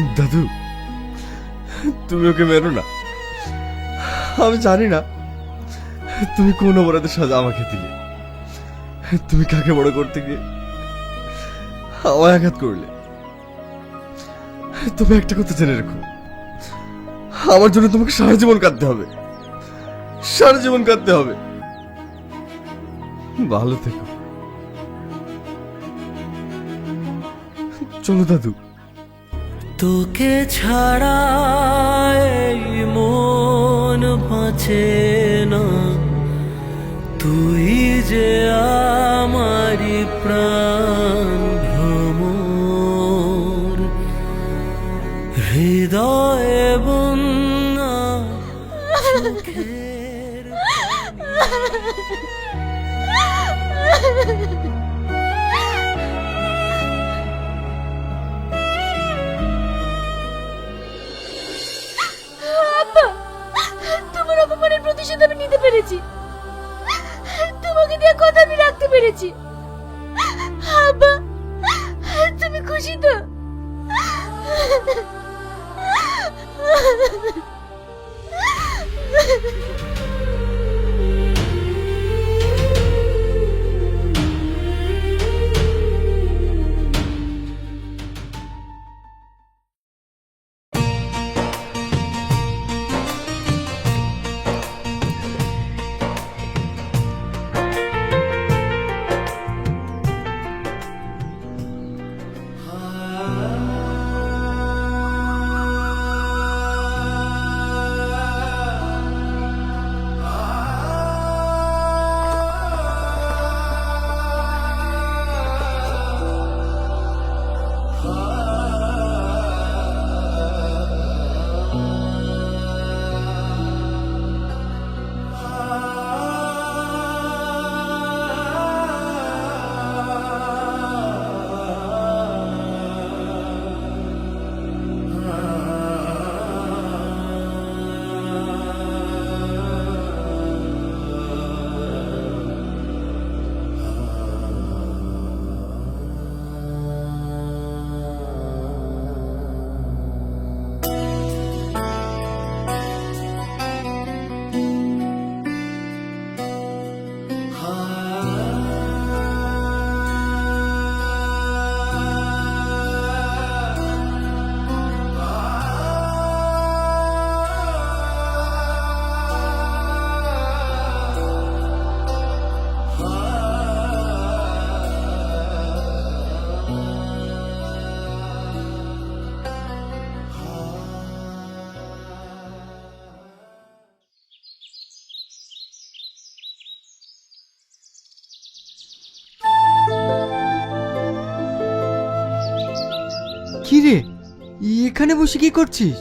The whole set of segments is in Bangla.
দাদু, তুমি ওকে মেরো না। আমি জানি না, তুমি কোন অপরাধের সাজা আমাকে দিলে। তুমি কাকে বড় করতে গিয়ে আমায় আঘাত করলে। তুমি একটা কথা জেনে রেখো। আমার জন্য তোমাকে সারা জীবন কাঁদতে হবে। সারা জীবন কাঁদতে হবে। ভালো থেকো। চলো দাদু। তোকে ছাড়া মন বাঁচে না। রাখতে পেরেছি আব্বা তুমি খুশি তো কি রে এখানে বসে কি করছিস?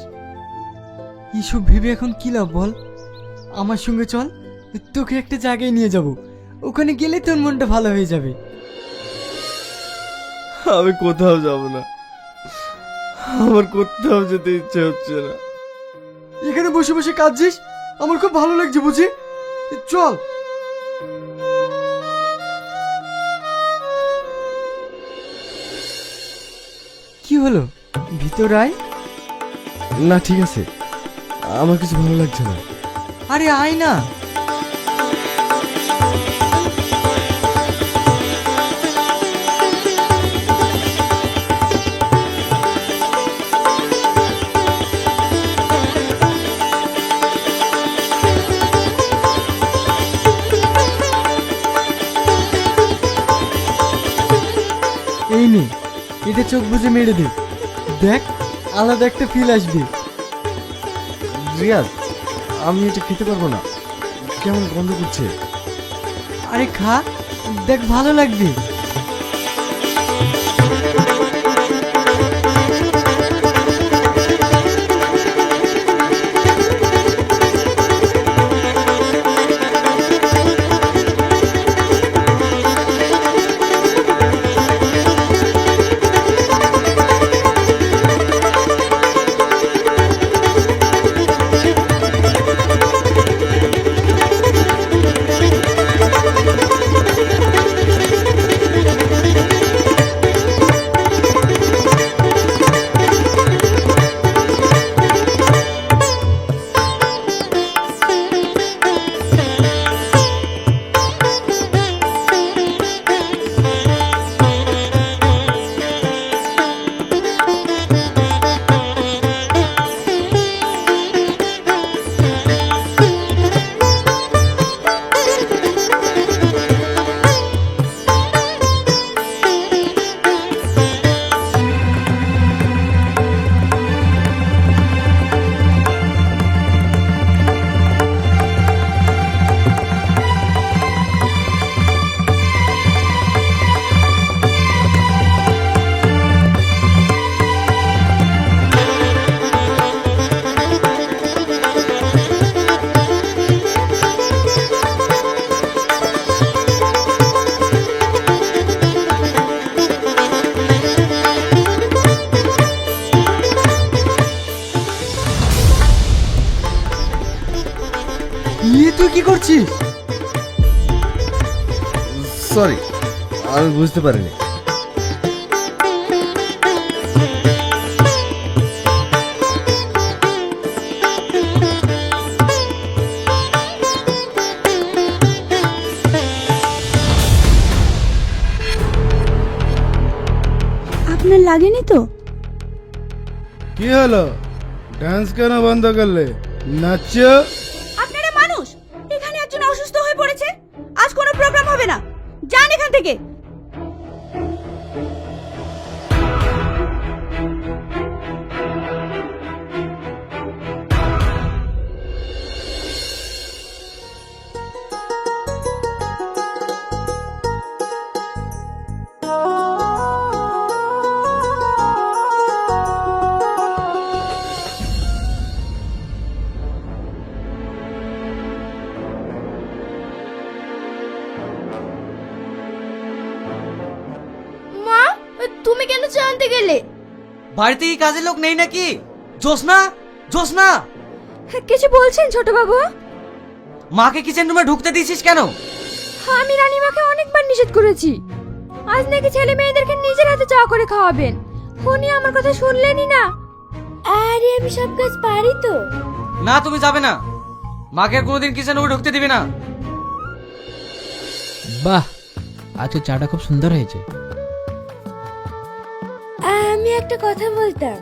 এসব ভেবে এখন কি লাভ বল? আমার সঙ্গে চল তোকে একটা জায়গায় নিয়ে যাব। ওখানে গেলে তোর মনটা ভালো হয়ে যাবে। আমি কোথাও যাব না। আমার কোথাও যেতে ইচ্ছে হচ্ছে না। এখানে বসে বসে কাঁদছিস? আমার খুব ভালো লাগছে বুঝি? চল। কি হলো? ভিতর আয়। না ঠিক আছে। আমার কিছু ভালো লাগছে না। আরে আয় না। এই নে। এটা চোখ বুঝে মেরে দে। দেখ, আলাদা একটা ফিল আসবে। রিয়াজ আমি এটা খেতে পারব না। কেমন গন্ধ করছে? আরে খা, দেখ ভালো লাগবে। করছিস? সরি আমি বুঝতে পারিনি। আপনার লাগেনি তো? কি হলো? ডান্স কেন বন্ধ করলে? নাচ যান আনতে গেলে? বাড়িতে কি কাজের লোক নেই নাকি? জোসনা জোসনা কিছু বলছেন ছোট বাবু মাকে কিচেন রুমে ঢুকতে দিয়েছিস কেন? আমি রানীমাকে অনেকবার নিষেধ করেছি। আজ নাকি ছেলে মেয়েদেরকে নিজের হাতে চা করে খাওয়াবেন। উনি আমার কথা শুনলেনই না। আরে আমি সব কাজ পারি তো। না তুমি যাবে না। মাকে কোনোদিন কিচেন রুমে ঢুকতে দিবে না। বাহ আজকে চাটা খুব সুন্দর হয়েছে। আমি একটা কথা বলতাম।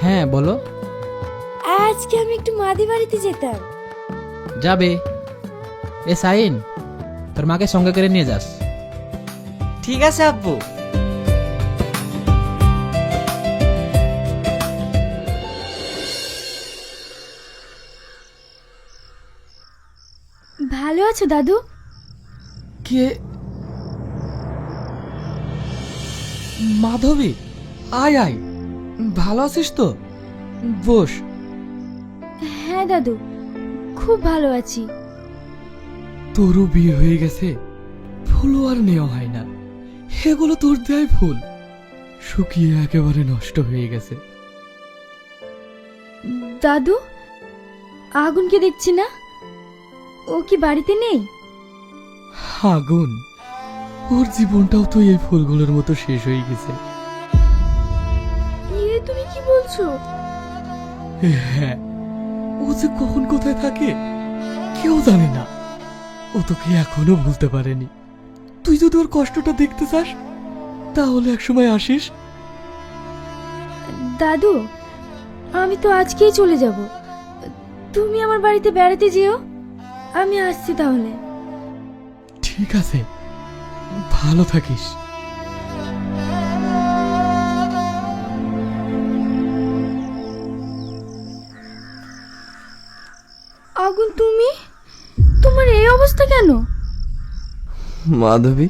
হ্যাঁ বলো। আজকে আমি একটু মাদি বাড়িতে যেতাম। যাবে। এ সাইন তোর মাকে সঙ্গে করে নিয়ে যাস। ঠিক আছে আব্বু। ভালো আছো দাদু? কে? মাধবী? আয় আয়। ভালো আছিস তো? বস। হ্যাঁ দাদু। খুব ভালো আছি। তোরও বিয়ে হয়ে গেছে। ফুলও আর নেওয়া হয় না। এগুলো তোর দেয় ফুল শুকিয়ে একেবারে নষ্ট হয়ে গেছে। দাদু আগুনকে দেখছি না? ও কি বাড়িতে নেই? আগুন। ওর জীবনটাও তো এই ফুলগুলোর মতো শেষ হয়ে গেছে। বলছো? হ্যাঁ। ও যে কখন কোথায় থাকে কেউ জানে না। ও তোকে এখনও ভুলতে পারেনি। তুই যদি ওর কষ্টটা দেখতে চাস তাহলে একসময় আসিস। দাদু আমি তো আজকেই চলে যাব। তুমি আমার বাড়িতে বেড়াতে যেও। আমি আসছি তাহলে। ঠিক আছে। ভালো থাকিস। তুমি? তোমার এই অবস্থা কেন? মাধবী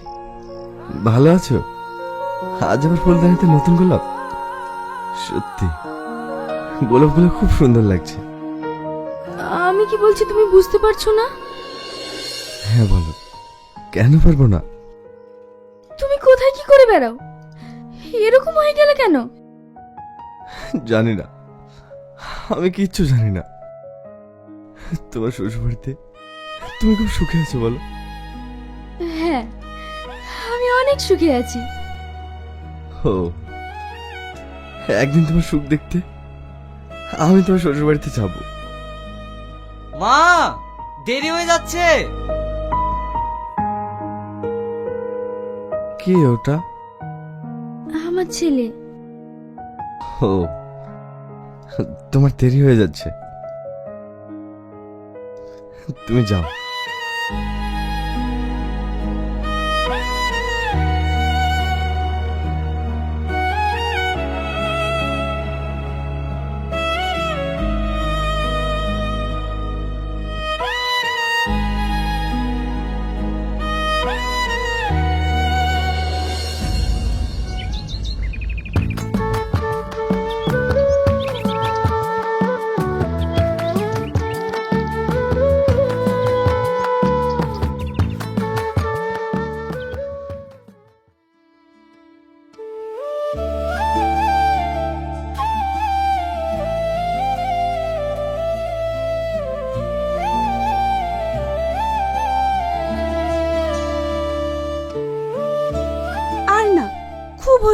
ভালো আছো? আজ আমার ফুলদানিতে নতুন গোলাপ? সত্যি গোলাপগুলো খুব সুন্দর লাগছে। আমি কি বলছি তুমি বুঝতে পারছ না? হ্যাঁ বলো। কেন পারব না? তুমি কোথায় কি করে বেড়াও? এরকম হয়ে গেলে কেন? জানি না। আমি কিচ্ছু জানি না। তোমার শ্বশুর বাড়িতে তুমি খুব সুখে আছো বলো। হ্যাঁ আমি অনেক সুখে আছি। ও একদিন তোমার সুখ দেখতে আমি তোমার শ্বশুর বাড়িতে যাব। মা দেরি হয়ে যাচ্ছে। কে ওটা? আমার ছেলে। ও তোমার দেরি হয়ে যাচ্ছে। তুমি যাও।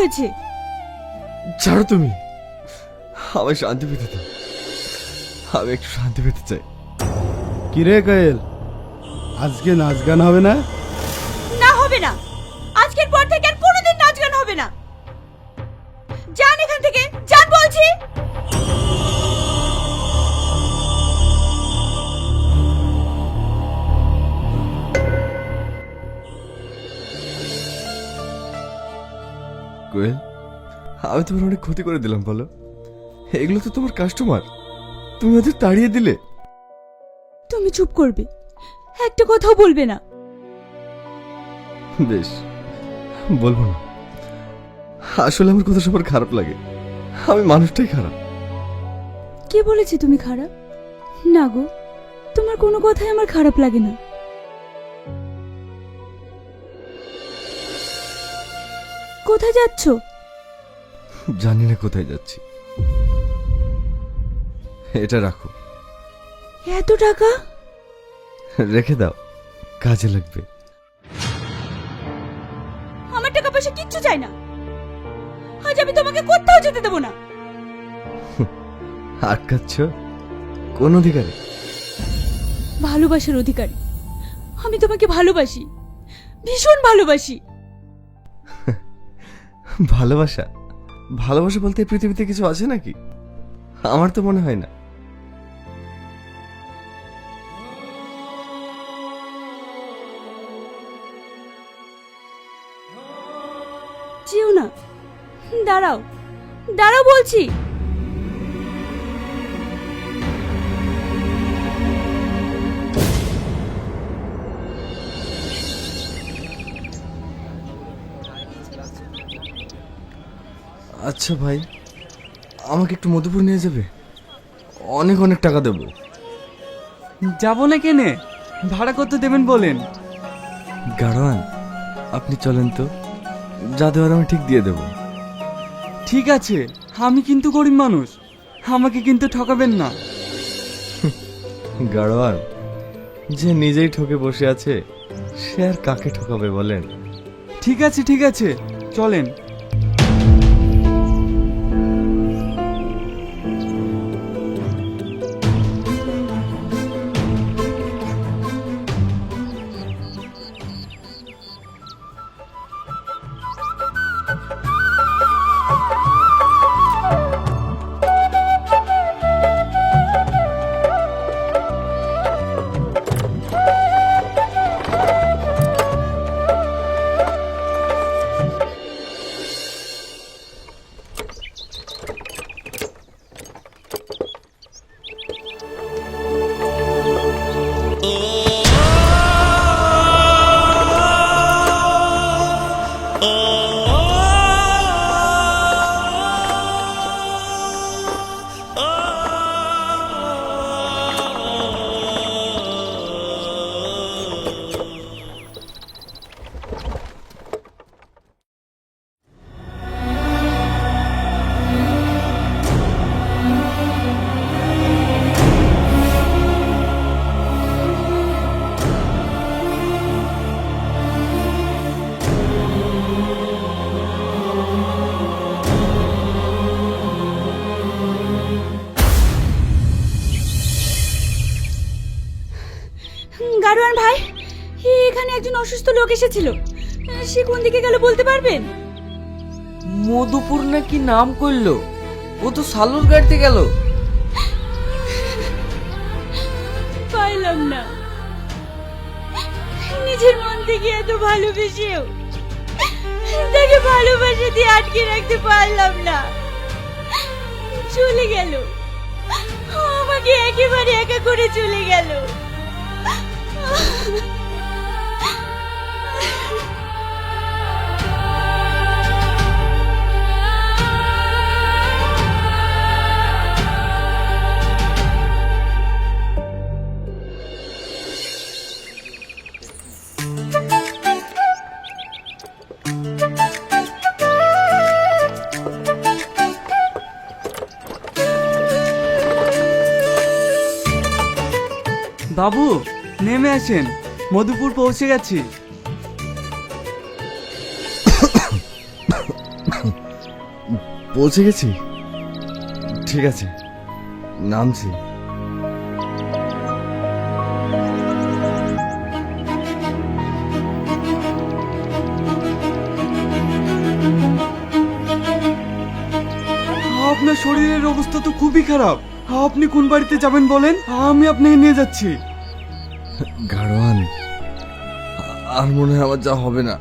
হয়েছে? ছাড়ো তুমি। আমায় শান্তি পেতে দাও। আমি একটু শান্তি পেতে চাই। কি রে কায়েল? আজকে নাচ গান হবে না? না হবে না। আজকের পর থেকে আর কোনোদিন নাচ গান হবে না। যান এখান থেকে। যান বলছি। কোয়েল আমি তোমার অনেক ক্ষতি করে দিলাম বলো। এগুলো তো তোমার কাস্টমার তুমি ওদের তাড়িয়ে দিলে। তুমি চুপ করবে। একটা কথাও বলবে না। বেশ বলব না। আসলে আমার কথা সবার খারাপ লাগে। আমি মানুষটাই খারাপ। কে বলেছে তুমি খারাপ? না গো তোমার কোনো কথাই আমার খারাপ লাগে না। কোথায় যাচ্ছ? জানি না কোথায় যাচ্ছি। এটা রাখো। এত টাকা? রেখে দাও। কাজে লাগবে। আমার টাকা পয়সা কিচ্ছু চাই না। আজ আমি তোমাকে কোথাও যেতে দেবো না। আটকাচ্ছ? কোন অধিকারে? ভালোবাসার অধিকারী। আমি তোমাকে ভালোবাসি। ভীষণ ভালোবাসি। ভালোবাসা? ভালোবাসা বলতে পৃথিবীতে কিছু আছে নাকি? আমার তো মনে হয় না। না দাঁড়াও। দাঁড়াও বলছি। আচ্ছা ভাই আমাকে একটু মধুপুর নিয়ে যাবে? অনেক অনেক টাকা দেবো। যাব না কেনে? ভাড়া কত দেবেন বলেন? গাড়োয়ান আপনি চলেন তো। যা দেওয়ার আমি ঠিক দিয়ে দেবো। ঠিক আছে আমি কিন্তু গরিব মানুষ। আমাকে কিন্তু ঠকাবেন না। গাড়োয়ান যে নিজেই ঠকে বসে আছে সে আর কাকে ঠকাবে বলেন? ঠিক আছে ঠিক আছে চলেন। গাড়োয়ান ভাই এখানে একজন অসুস্থ লোক এসেছিল। সে কোন দিকে গেল বলতে পারবেন? মধুপুর নাকি নাম করল? ও তো সালুর গাড়িতে গেল। পাইলাম না। নিজের মন থেকে এত ভালোবেসেও তাকে ভালোবাসা দিয়ে আটকে রাখতে পারলাম না। চলে গেল। আমাকে একেবারে একা করে চলে গেল। বাবু নেমে আসেন। মধুপুর পৌঁছে গেছি। পৌঁছে গেছি? ঠিক আছে নামছি। আপনার শরীরের অবস্থা তো খুবই খারাপ। আপনি কোন বাড়িতে যাবেন বলেন? আমি আপনাকে নিয়ে যাচ্ছি। গাড়োয়ান আর মনে হয় আমার যা হবে না।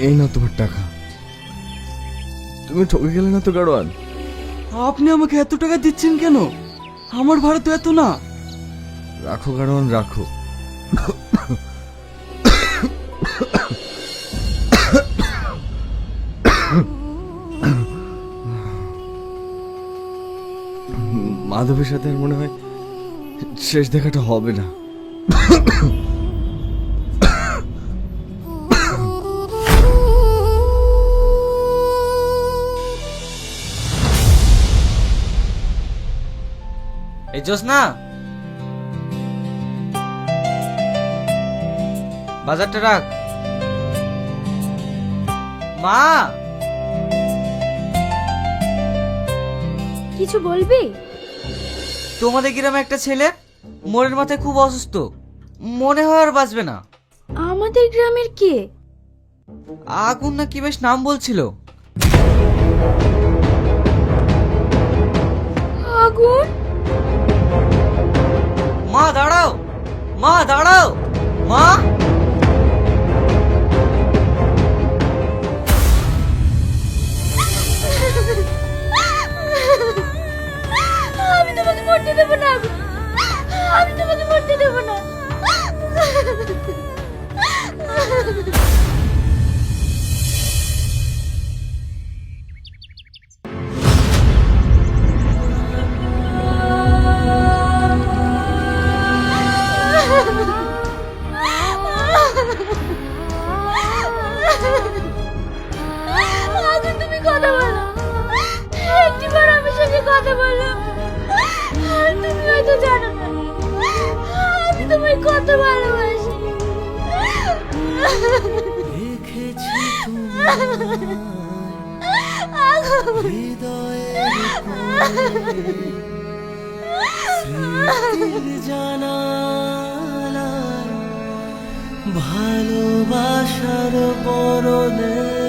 এই না তোমার টাকা। তুমি ঠকে গেলে না তো গাড়োয়ান? আপনি আমাকে এত টাকা দিচ্ছেন কেন? আমার ভাড়া তো এত না। রাখো গাড়োয়ান রাখো। মাধবের সাথে আর মনে হয় শেষ দেখাটা হবে না। এই জোসনা বাজারটা রাখ। মা! কিছু বলবি? তোমাদের গ্রামে একটা ছেলে মোড়ের মাথায় খুব অসুস্থ। মনে হয় আর বাঁচবে না। আমাদের গ্রামের কে? আগুন না কি বেশ নাম বলছিল। আগুন? মা দাঁড়াও! মা দাঁড়াও! মা! কত ভালোবাসি। ভালোবাসার পরনে